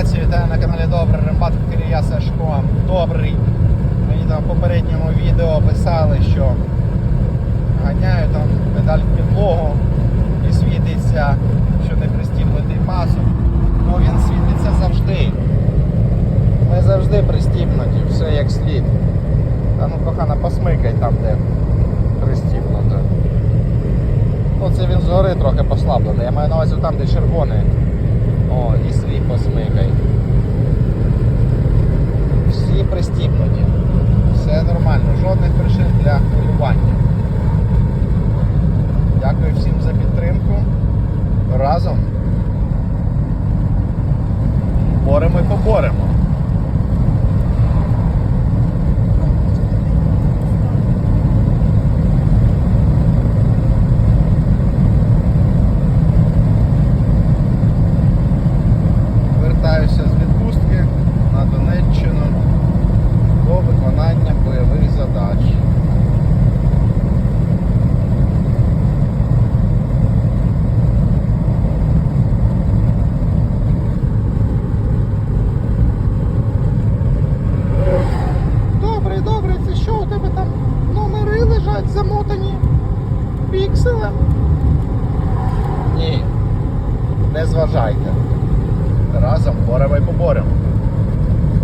ситуацію. Вітаю на каналі Добрий Рембат я Сашко. Добрий. Мені там в попередньому відео писали, що ганяю там педаль підлогу і світиться, що не пристібнутий пасок. Ну він світиться завжди. Ми завжди пристібнуті, все як слід. Та ну кохана, посмикай там, де пристібнуто. Ну це він згори трохи послаблений. Я маю на увазі там, де червоний. О, і свій посмикай. Всі пристібнуті. Все нормально, жодних причин для хвилювання. Дякую всім за підтримку. Разом боремо і поборемо. Пікселем? Ні, не зважайте. Разом боремо і поборемо.